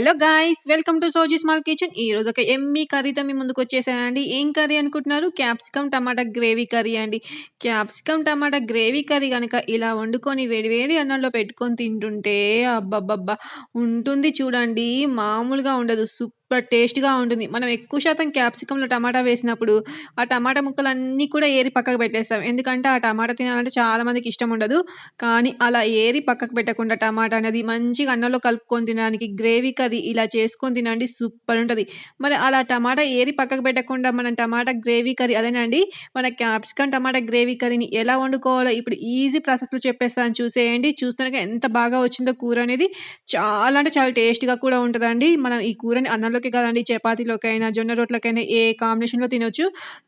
Hello guys welcome to Soji small kitchen. ఈ రోజు ఒక ఎమ్మీ కర్రీతో మీ ముందుకు వచ్చేసానండి. ఏం కర్రీ అనుకుంటున్నారు? క్యాప్సికమ్ టమాటా గ్రేవీ కర్రీ అండి. క్యాప్సికమ్ టమాటా గ్రేవీ కర్రీ కనుక ఇలా వండుకొని వేడివేడి అన్నంలో పెట్టుకొని తింటుంటే అబ్బబ్బబ్బా! ఉంటుంది చూడండి మామూలుగా ఉండదు. సూప్ బట్ టేస్ట్గా ఉంటుంది. మనం ఎక్కువ శాతం క్యాప్సికంలో టమాటా వేసినప్పుడు ఆ టమాటా ముక్కలన్నీ కూడా ఏరి పక్కకు పెట్టేస్తాం. ఎందుకంటే ఆ టమాటా తినాలంటే చాలా మందికి ఇష్టం ఉండదు. కానీ అలా ఏరి పక్కకు పెట్టకుండా టమాటా అనేది మంచిగా అన్నంలో కలుపుకొని తినడానికి గ్రేవీ కర్రీ ఇలా చేసుకొని తినండి సూపర్ ఉంటుంది. మరి అలా టమాటా ఏరి పక్కకు పెట్టకుండా మనం టమాటా గ్రేవీ కర్రీ అదేనండి మన క్యాప్సికమ్ టమాటా గ్రేవీ కర్రీని ఎలా వండుకోవాలో ఇప్పుడు ఈజీ ప్రాసెస్లో చెప్పేస్తాను. చూసేయండి. చూస్తున్నాక ఎంత బాగా వచ్చిందో కూర అనేది చాలా అంటే చాలా టేస్ట్గా కూడా ఉంటుందండి. మనం ఈ కూరని అన్నంలో అన్నంలోకి కదండి చపాతీలోకైనా జొన్న రోట్లకైనా ఏ కాంబినేషన్లో తినొచ్చు.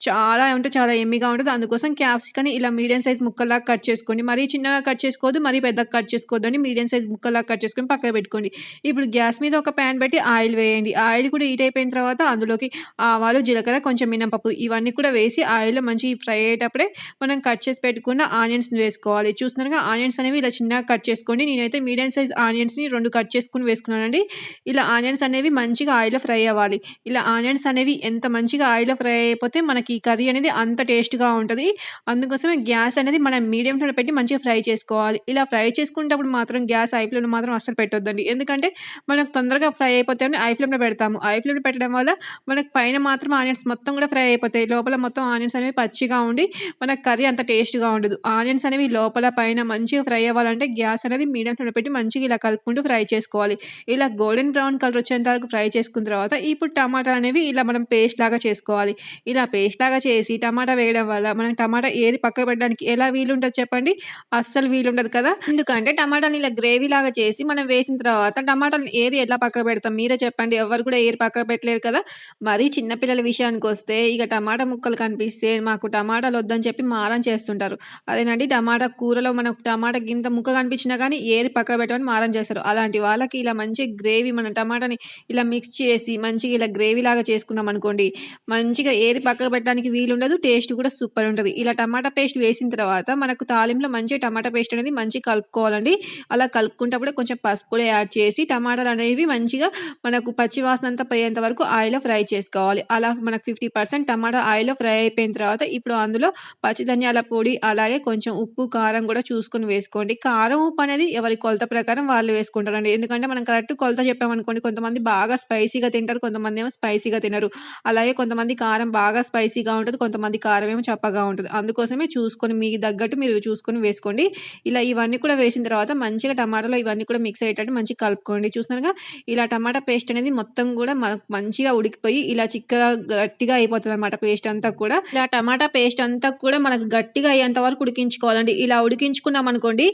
చాలా అంటే చాలా ఎమ్మిగా ఉంటుంది. అందుకోసం క్యాప్సికని ఇలా మీడియం సైజ్ ముక్కల్లా కట్ చేసుకోండి. మరీ చిన్నగా కట్ చేసుకోవద్దు మరీ పెద్దగా కట్ చేసుకోవద్దు అని మీడియం సైజ్ ముక్కల్లా కట్ చేసుకొని పక్కన పెట్టుకోండి. ఇప్పుడు గ్యాస్ మీద ఒక ప్యాన్ పెట్టి ఆయిల్ వేయండి. ఆయిల్ కూడా హీట్ అయిపోయిన తర్వాత అందులోకి ఆవాలు జీలకర్ర కొంచెం మినపప్పు ఇవన్నీ కూడా వేసి ఆయిల్లో మంచి ఫ్రై అయ్యేటప్పుడే మనం కట్ చేసి పెట్టుకున్న ఆనియన్స్ వేసుకోవాలి. చూస్తున్నారుగా ఆనియన్స్ అనేవి ఇలా చిన్నగా కట్ చేసుకోండి. నేనైతే మీడియం సైజ్ ఆనియన్స్ని రెండు కట్ చేసుకుని వేసుకున్నానండి. ఇలా ఆనియన్స్ అనేవి మంచిగా ఆయిల్లో ఫ్రై అవ్వాలి. ఇలా ఆనియన్స్ అనేవి ఎంత మంచిగా ఆయిల్లో ఫ్రై అయిపోతే మనకి కర్రీ అనేది అంత టేస్ట్గా ఉంటుంది. అందుకోసమే గ్యాస్ అనేది మనం మీడియం ఫ్లేమ్లో పెట్టి మంచిగా ఫ్రై చేసుకోవాలి. ఇలా ఫ్రై చేసుకునేటప్పుడు మాత్రం గ్యాస్ ఐ ఫ్లేమ్లో మాత్రం అస్సలు పెట్టొద్దండి. ఎందుకంటే మనకు తొందరగా ఫ్రై అయిపోతాయని ఐ ఫ్లేమ్లో పెడతాము. ఐ ఫ్లేమ్లో పెట్టడం వల్ల మనకు పైన మాత్రం ఆనియన్స్ మొత్తం కూడా ఫ్రై అయిపోతాయి. లోపల మొత్తం ఆనియన్స్ అనేవి పచ్చిగా ఉండి మనకు కర్రీ అంత టేస్ట్గా ఉండదు. ఆనియన్స్ అనేవి లోపల పైన మంచిగా ఫ్రై అవ్వాలంటే గ్యాస్ అనేది మీడియం ఫ్లేమ్లో పెట్టి మంచిగా ఇలా కలుపుకుంటూ ఫ్రై చేసుకోవాలి. ఇలా గోల్డెన్ బ్రౌన్ కలర్ వచ్చేంత వరకు ఫ్రై చేసుకున్న తర్వాత ఇప్పుడు టమాటా అనేవి ఇలా మనం పేస్ట్ లాగా చేసుకోవాలి. ఇలా పేస్ట్ లాగా చేసి టమాటా వేయడం వల్ల మనం టమాటా ఏరి పక్క పెట్టడానికి ఎలా వీలుంటుంది చెప్పండి? అస్సలు వీలుండదు కదా? ఎందుకంటే టమాటాని ఇలా గ్రేవీ లాగా చేసి మనం వేసిన తర్వాత టమాటాని ఏరి ఎలా పక్క పెడతాం? మీరే చెప్పండి. ఎవరు కూడా ఏరి పక్క పెట్టలేరు కదా? మరీ చిన్నపిల్లల విషయానికి వస్తే ఇక టమాటా ముక్కలు కనిపిస్తే మాకు టమాటాలు వద్దని చెప్పి మారం చేస్తుంటారు. అదేనండి టమాటా కూరలో మనకు టమాటా గింత ముక్క కనిపించినా కానీ ఏరి పక్క పెట్టమని మారం చేస్తారు. అలాంటి వాళ్ళకి ఇలా మంచి గ్రేవీ మన టమాటాని ఇలా మిక్స్ చేసి మంచిగా ఇలా గ్రేవీ లాగా చేసుకున్నాం అనుకోండి మంచిగా ఏరి పక్కకు పెట్టడానికి వీలుండదు టేస్ట్ కూడా సూపర్ ఉంటుంది. ఇలా టమాటా పేస్ట్ వేసిన తర్వాత మనకు తాలింలో మంచి టమాటా పేస్ట్ అనేది మంచిగా కలుపుకోవాలండి. అలా కలుపుకుంటప్పుడే కొంచెం పసుపు కూడా యాడ్ చేసి టమాటాలు అనేవి మంచిగా మనకు పచ్చి వాసన అంతా పోయేంత వరకు ఆయిల్లో ఫ్రై చేసుకోవాలి. అలా మనకు ఫిఫ్టీ పర్సెంట్ టమాటా ఆయిల్లో ఫ్రై అయిపోయిన తర్వాత ఇప్పుడు అందులో పచ్చి ధనియాల పొడి అలాగే కొంచెం ఉప్పు కారం కూడా చూసుకొని వేసుకోండి. కారం ఉప్పు అనేది ఎవరి కొలత ప్రకారం వాళ్ళు వేసుకుంటారండి. ఎందుకంటే మనం కరెక్ట్ కొలత చెప్పామనుకోండి కొంతమంది బాగా స్పైసీ స్పైసీగా తింటారు కొంతమంది ఏమో స్పైసీగా తినరు. అలాగే కొంతమంది కారం బాగా స్పైసీగా ఉంటుంది కొంతమంది కారం ఏమో చప్పగా ఉంటుంది. అందుకోసమే చూసుకొని మీకు తగ్గట్టు మీరు చూసుకొని వేసుకోండి. ఇలా ఇవన్నీ కూడా వేసిన తర్వాత మంచిగా టమాటాలో ఇవన్నీ కూడా మిక్స్ అయ్యేటట్టు మంచిగా కలుపుకోండి. చూస్తున్నారుగా ఇలా టమాటా పేస్ట్ అనేది మొత్తం కూడా మనకు మంచిగా ఉడికిపోయి ఇలా చిక్కగా గట్టిగా అయిపోతుంది అనమాట పేస్ట్ అంతా కూడా. ఇలా టమాటా పేస్ట్ అంతా కూడా మనకు గట్టిగా అయ్యేంత వరకు ఉడికించుకోవాలండి. ఇలా ఉడికించుకున్నాం అనుకోండి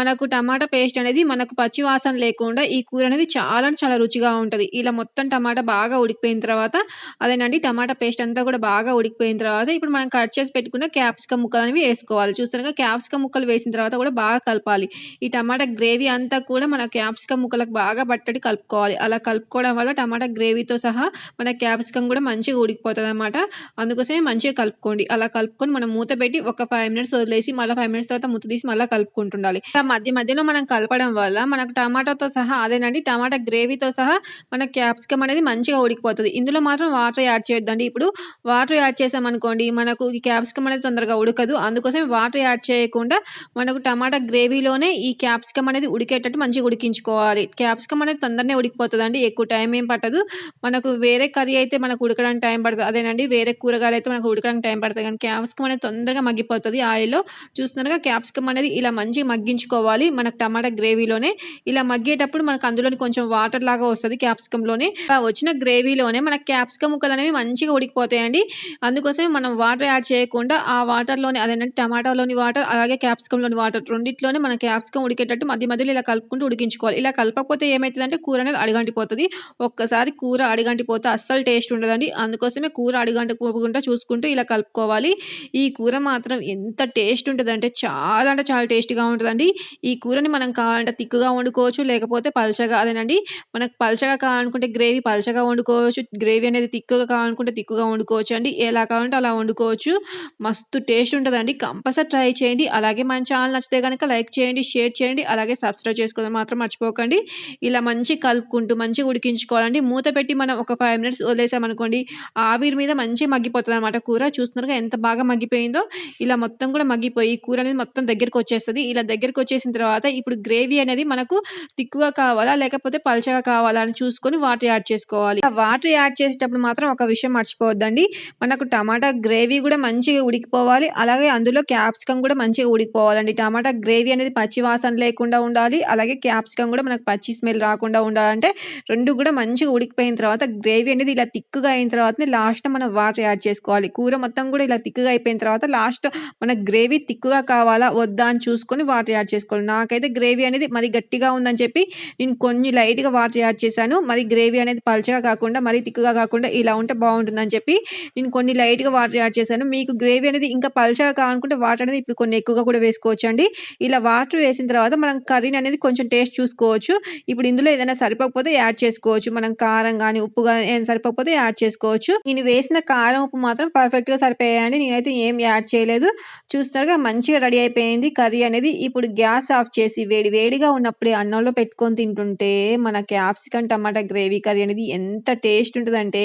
మనకు టమాటా పేస్ట్ అనేది మనకు పచ్చి వాసన లేకుండా ఈ కూర అనేది చాలా చాలా రుచిగా ఉంటుంది. ఇలా మొత్తం టమాటా బాగా ఉడికిపోయిన తర్వాత అదేనండి టమాటా పేస్ట్ అంతా కూడా బాగా ఉడికిపోయిన తర్వాత ఇప్పుడు మనం కట్ చేసి పెట్టుకున్న క్యాప్సికమ్ ముక్కలు అనేవి వేసుకోవాలి. చూస్తున్నారుగా క్యాప్సికమ్ ముక్కలు వేసిన తర్వాత కూడా బాగా కలపాలి. ఈ టమాటా గ్రేవీ అంతా కూడా మన క్యాప్సికమ్ ముక్కలకు బాగా పట్టడి కలుపుకోవాలి. అలా కలుపుకోవడం వల్ల టమాటా గ్రేవీతో సహా మన క్యాప్సికమ్ కూడా మంచిగా ఉడికిపోతుంది అనమాట అందుకోసమే మంచిగా కలుపుకోండి. అలా కలుపుకొని మనం మూత పెట్టి ఒక ఫైవ్ మినిట్స్ వదిలేసి మళ్ళీ ఫైవ్ మినిట్స్ తర్వాత మూత తీసి మళ్ళీ కలుపుకుంటుండాలి. ఆ మధ్య మధ్యలో మనం కలపడం వల్ల మనకు టమాటాతో సహా అదేనండి టమాటా గ్రేవీతో సహా మన క్యాప్సికమ్ అనేది మంచిగా ఉడికిపోతుంది. ఇందులో మాత్రం వాటర్ యాడ్ చేయొద్దండి. ఇప్పుడు వాటర్ యాడ్ చేసామనుకోండి మనకు ఈ క్యాప్సికమ్ అనేది తొందరగా ఉడకదు. అందుకోసం వాటర్ యాడ్ చేయకుండా మనకు టమాటా గ్రేవీలోనే ఈ క్యాప్సికమ్ అనేది ఉడికేటట్టు మంచిగా ఉడికించుకోవాలి. క్యాప్సికమ్ అనేది తొందరనే ఉడికిపోతుందండి. ఎక్కువ టైం ఏం పట్టదు. మనకు వేరే కర్రీ అయితే మనకు ఉడకడానికి టైం పడుతుంది. అదేనండి వేరే కూరగాయలు అయితే మనకు ఉడకడానికి టైం పడుతుంది. కానీ క్యాప్సికమ్ అనేది తొందరగా మగ్గిపోతుంది ఆయిల్లో. చూస్తున్నారుగా క్యాప్సికమ్ అనేది ఇలా మంచిగా మగ్గించుకోవాలి. మనకు టమాటా గ్రేవీలోనే ఇలా మగ్గేటప్పుడు మనకు అందులోని కొంచెం వాటర్ లాగా వస్తుంది క్యాప్సికంలోనే ఆ వచ్చిన గ్రేవీలోనే మన క్యాప్సికమ్ ముక్కలు అనేవి మంచిగా ఉడికిపోతాయండి. అందుకోసమే మనం వాటర్ యాడ్ చేయకుండా ఆ వాటర్లోనే అదేంటంటే టమాటాలోని వాటర్ అలాగే క్యాప్సికంలోని వాటర్ రెండిట్లోనే మన క్యాప్సికం ఉడికేటట్టు మధ్య మధ్యలో ఇలా కలుపుకుంటూ ఉడికించుకోవాలి. ఇలా కలపకపోతే ఏమవుతుందంటే కూర అనేది అడిగంటిపోతుంది. ఒక్కసారి కూర అడిగంటిపోతే అస్సలు టేస్ట్ ఉండదండి. అందుకోసమే కూర అడిగంటిపోకుండా చూసుకుంటూ ఇలా కలుపుకోవాలి. ఈ కూర మాత్రం ఎంత టేస్ట్ ఉంటుందంటే చాలా అంటే చాలా టేస్ట్గా ఉంటుందండి. ఈ కూరని మనం కావాలంటే తిక్కుగా వండుకోవచ్చు లేకపోతే పల్చగా అదేనండి. మనకు పల్చగా కావాలనుకుంటే గ్రేవీ పలచగా వండుకోవచ్చు. గ్రేవీ అనేది తిక్కుగా కావాలనుకుంటే తిక్కుగా వండుకోవచ్చు అండి ఎలా కావాలంటే అలా వండుకోవచ్చు. మస్తు టేస్ట్ ఉంటుందండి కంపల్సరీ ట్రై చేయండి. అలాగే మన ఛానల్ నచ్చితే కనుక లైక్ చేయండి, షేర్ చేయండి. అలాగే సబ్స్క్రైబ్ చేసుకోవడం మాత్రం మర్చిపోకండి. ఇలా మంచిగా కలుపుకుంటూ మంచిగా ఉడికించుకోవాలండి. మూత పెట్టి మనం ఒక ఫైవ్ మినిట్స్ వదిలేసామనుకోండి ఆవిరి మీద మంచిగా అనమాట కూర. చూస్తున్నారుగా ఎంత బాగా మగ్గిపోయిందో. ఇలా మొత్తం కూడా మగ్గిపోయి కూర అనేది మొత్తం దగ్గరికొచ్చేస్తది. ఇలా దగ్గరికొచ్చేసిన తర్వాత ఇప్పుడు గ్రేవీ అనేది మనకు తిక్కుగా కావాలా? లేకపోతే పలచగా కావాలా? అని చూసుకొని వాటర్ యాడ్ చేసుకోవాలి. ఆ వాటర్ యాడ్ చేసేటప్పుడు మాత్రం ఒక విషయం మర్చిపోవద్దండి. మనకు టమాటా గ్రేవీ కూడా మంచిగా ఉడికిపోవాలి. అలాగే అందులో క్యాప్సికమ్ కూడా మంచిగా ఉడికిపోవాలండి. టమాటా గ్రేవీ అనేది పచ్చి వాసన లేకుండా ఉండాలి. అలాగే క్యాప్సికమ్ కూడా మనకు పచ్చి స్మెల్ రాకుండా ఉండాలంటే రెండు కూడా మంచిగా ఉడికిపోయిన తర్వాత గ్రేవీ అనేది ఇలా తిక్కుగా అయిన తర్వాతనే లాస్ట్‌లో మనం వాటర్ యాడ్ చేసుకోవాలి. కూర మొత్తం కూడా ఇలా తిక్కుగా అయిపోయిన తర్వాత లాస్ట్ మన గ్రేవీ తిక్కుగా కావాలా? వద్దా? అని చూసుకొని వాటర్ యాడ్ చేసుకోవాలి. నాకైతే గ్రేవీ అనేది మరి గట్టిగా ఉందని చెప్పి నేను కొన్ని లైట్‌గా వాటర్ యాడ్ చేశాను. మరి గ్రేవీ అనేది పలచగా కాకుండా మరీ తిక్కుగా కాకుండా ఇలా ఉంటే బాగుంటుందని చెప్పి నేను కొన్ని లైట్‌గా వాటర్ యాడ్ చేశాను. మీకు గ్రేవీ అనేది ఇంకా పలచగా కావాలనుకుంటే వాటర్ అనేది ఇప్పుడు కొన్ని ఎక్కువగా కూడా వేసుకోవచ్చు అండి ఇలా వాటర్ వేసిన తర్వాత మనం కర్రీని అనేది కొంచెం టేస్ట్ చూసుకోవచ్చు. ఇప్పుడు ఇందులో ఏదైనా సరిపోకపోతే యాడ్ చేసుకోవచ్చు. మనం కారం కానీ ఉప్పు కానీ ఏదైనా సరిపోకపోతే యాడ్ చేసుకోవచ్చు. నేను వేసిన కారం, ఉప్పు మాత్రం పర్ఫెక్ట్‌గా సరిపోయాయండి. నేనైతే ఏం యాడ్ చేయలేదు. చూస్తున్నారుగా మంచిగా రెడీ అయిపోయింది కర్రీ అనేది. ఇప్పుడు గ్యాస్ ఆఫ్ చేసి వేడి వేడిగా ఉన్నప్పుడే అన్నంలో పెట్టుకొని తింటుంటే మన క్యాప్సికమ్ టమాటా గ్రేవీ కర్రీ అనేది ఎంత టేస్ట్ ఉంటుందంటే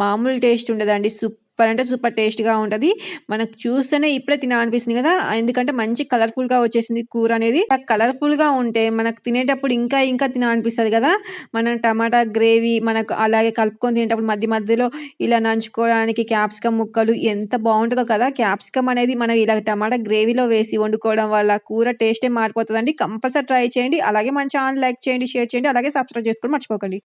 మామూలు టేస్ట్ ఉండదండి. సూపర్ అంటే సూపర్ టేస్ట్‌గా ఉంటుంది మనకు చూస్తేనే ఇప్పుడే తినాలనిపిస్తుంది కదా ఎందుకంటే మంచి కలర్‌ఫుల్‌గా వచ్చేసింది కూర అనేది. కలర్‌ఫుల్‌గా ఉంటే మనకు తినేటప్పుడు ఇంకా ఇంకా తినాలనిపిస్తుంది కదా మనం టమాటా గ్రేవీ మనకు అలాగే కలుపుకొని తినేటప్పుడు మధ్య మధ్యలో ఇలా నంచుకోవడానికి క్యాప్సికమ్ ముక్కలు ఎంత బాగుంటుందో కదా! క్యాప్సికమ్ అనేది మనం ఇలా టమాటా గ్రేవీలో వేసి వండుకోవడం వల్ల కూర టేస్టే మారిపోతుందండి కంపల్సరీ ట్రై చేయండి. అలాగే మన ఛానల్ లైక్ చేయండి, షేర్ చేయండి. అలాగే సబ్స్క్రైబ్ చేసుకోవడం మర్చిపోకండి.